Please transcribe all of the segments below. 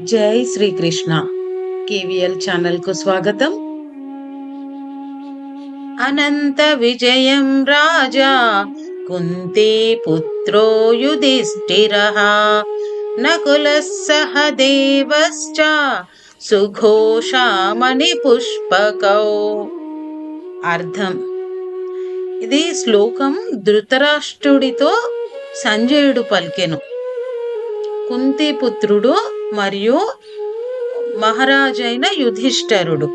జై శ్రీకృష్ణ. కేవీఎల్ ఛానల్కు స్వాగతం. అనంత విజయం రాజా కుంతీ పుత్రో యుధిష్ఠిర నకుల సహ దేవశ్చ సుఘోషామణి పుష్పకౌ. అర్థం. ఇది శ్లోకం ధృతరాష్ట్రుడితో సంజయుడు పలికెను. కుంతిపుత్రుడు మరియు మహారాజైన యుధిష్ఠరుడు.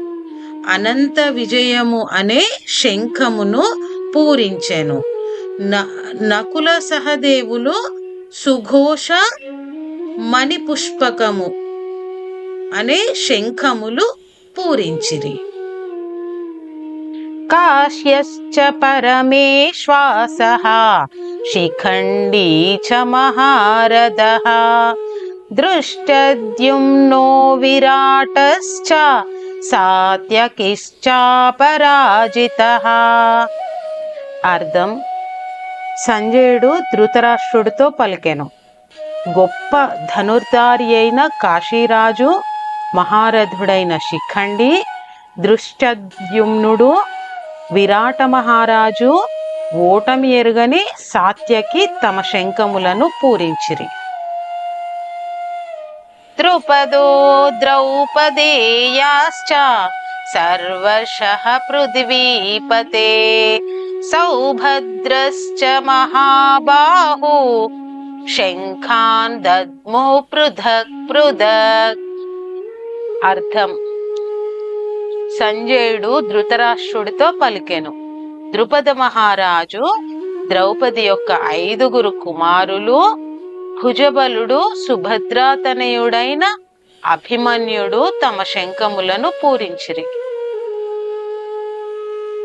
అనంత విజయము అనే శంఖమును పూరించెను. నకుల సహదేవులు సుఘోష మణిపుష్పకము అనే శంఖములు పూరించిరి. కాశ్యశ్చ పరమేశ్వాస శిఖండీ చ మహారథ दृष्टद्युम्नो विराटश्च సాత్యకిశ్చాపరాజితః అర్థం సంజయుడు ధృతరాష్ట్రుడితో పలికెను గొప్ప ధనుర్ధారి అయిన కాశీరాజు మహారథుడైన శిఖండి దృష్టద్యుమ్నుడు విరాట మహారాజు ఓటమి ఎరుగని సాత్యకి తమ శంఖములను పూరించిరి ద్రుపదో ద్రౌపదేయాశ్చ సర్వశః పృథివీపతే సౌభద్రశ్చ మహాబాహు శంఖాన్ దద్మో పృథక్ పృథక్. అర్థం. సంజయుడు ధృతరాష్ట్రుడితో పలికెను. ద్రుపద మహారాజు ద్రౌపది యొక్క ఐదుగురు కుమారులు భుజబలుడు సుభద్రాతనయుడైన అభిమన్యుడు తమ శంఖములను పూరించిరి.